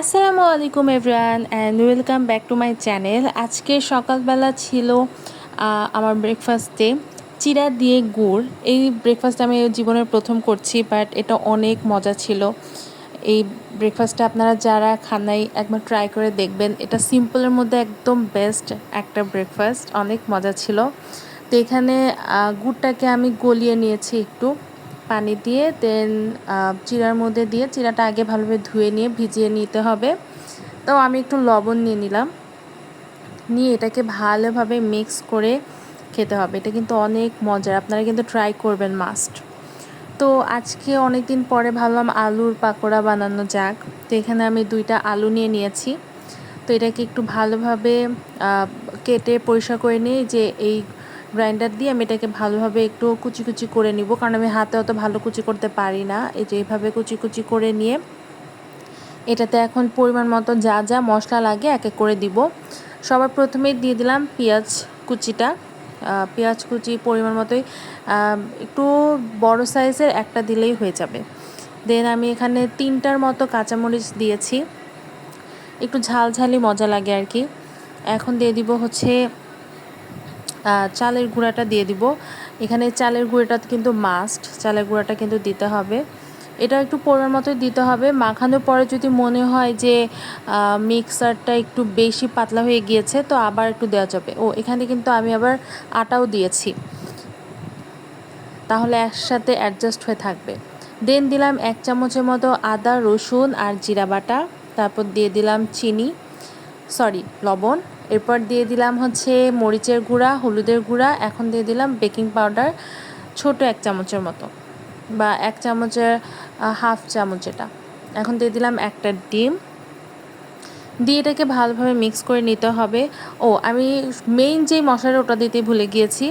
আসসালামু আলাইকুম everyone and welcome back to my channel আজকে সকালবেলা ছিল আমার ব্রেকফাস্টে চিরা দিয়ে গুড়। এই ব্রেকফাস্ট আমি জীবনের প্রথম করছি বাট এটা অনেক মজা ছিল। এই ব্রেকফাস্টটা আপনারা যারা খান নাই, একবার ট্রাই করে দেখবেন। এটা সিম্পলের মধ্যে একদম বেস্ট একটা ব্রেকফাস্ট অনেক মজা ছিল। তো এখানে গুড়টাকে আমি গলিয়ে নিয়েছি একটু। পানি দিয়ে দেন চিরার মধ্যে দিয়ে চিরাটা আগে ভালোভাবে ধুয়ে নিয়ে ভিজিয়ে নিতে হবে। তো আমি একটু লবণ নিয়ে নিলাম। নিয়ে এটাকে ভালোভাবে মিক্স করে খেতে হবে। এটা কিন্তু অনেক মজার। আপনারা কিন্তু ট্রাই করবেন মাস্ট তো আজকে অনেক দিন পরে ভাবলাম আলুর পাকোড়া বানানো যাক। তো এখানে আমি দুইটা আলু নিয়ে নিয়েছি। তো এটাকে একটু ভালোভাবে কেটে পরিষ্কার করে নিয়ে যে এই গ্রাইন্ডার দিয়ে আমি এটাকে ভালোভাবে একটু কুচি কুচি করে নিব, কারণ আমি হাতে অত ভালো কুচি করতে পারি না। এই যে এইভাবে কুচি কুচি করে নিয়ে এটাতে এখন পরিমাণ মতো যা যা মশলা লাগে এক এক করে দিব। সবার প্রথমেই দিয়ে দিলাম পেঁয়াজ কুচিটা। পেঁয়াজ কুচি পরিমাণ মতোই একটু বড় সাইজের একটা দিলেই হয়ে যাবে। দেন আমি এখানে তিনটার মতো কাঁচামরিচ দিয়েছি। একটু ঝালঝালি মজা লাগে আর কি। এখন দিয়ে দিব হচ্ছে চালের গুঁড়াটা দিয়ে দিব। এখানে চালের গুঁড়োটা কিন্তু মাস্ট চালের গুঁড়াটা কিন্তু দিতে হবে। এটা একটু পরিমাণ মতোই দিতে হবে। মাখানোর পরে যদি মনে হয় যে মিক্সারটা একটু বেশি পাতলা হয়ে গিয়েছে, তো আবার একটু দেওয়া যাবে। ও, এখানে কিন্তু আমি আবার আটাও দিয়েছি। তাহলে একসাথে অ্যাডজাস্ট হয়ে থাকবে। দেন দিলাম এক চামচের মতো আদা, রসুন আর জিরা বাটা। তারপর দিয়ে দিলাম চিনি সরি লবণ। এরপর দিয়ে দিলাম হচ্ছে মরিচের গুঁড়া, হলুদের গুঁড়া, এখন দিয়ে দিলাম বেকিং পাউডার ছোট এক চামচের মতো বা এক চামচের হাফ চামচ এটা এখন দিয়ে দিলাম একটা ডিম। দিয়ে এটাকে ভালোভাবে মিক্স করে নিতে হবে। ও, আমি মেইন যেই মশলাটা ওটা দিতে ভুলে গিয়েছি,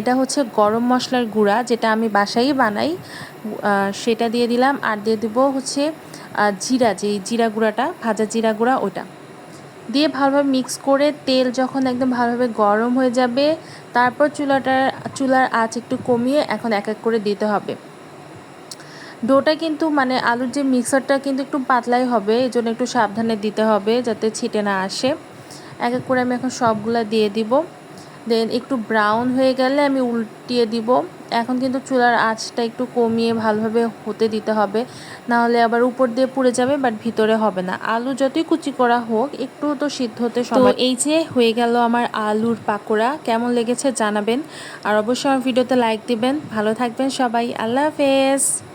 এটা হচ্ছে গরম মশলার গুঁড়া যেটা আমি বাসায়ই বানাই। সেটা দিয়ে দিলাম আর দিয়ে দেবো হচ্ছে জিরা, যেই জিরা গুঁড়াটা, ভাজা জিরা গুঁড়া ওটা দিয়ে ভালোভাবে মিক্স করে তেল যখন একদম ভালোভাবে গরম হয়ে যাবে, তারপর চুলাটার চুলার আঁচ একটু কমিয়ে এখন এক এক করে দিতে হবে। ডোটা কিন্তু মানে আলুর যে মিক্সারটা কিন্তু একটু পাতলাই হবে এই জন্য একটু সাবধানে দিতে হবে যাতে ছিটে না আসে। এক এক করে আমি এখন সবগুলা দিয়ে দিব। দেন একটু ব্রাউন হয়ে গেলে আমি উল্টিয়ে দিব। এখন কিন্তু চুলার আঁচটা একটু কমিয়ে ভালোভাবে হতে দিতে হবে। না হলে আবার উপর দিয়ে পুড়ে যাবে বাট ভিতরে হবে না। আলু যতই কুচি করা হোক একটু তো সিদ্ধ হতে তো এই যে হয়ে গেল আমার আলুর পাকোড়া কেমন লেগেছে জানাবেন। আর অবশ্যই আমার ভিডিওতে লাইক দিবেন। ভালো থাকবেন সবাই। আল্লাহ হাফেজ।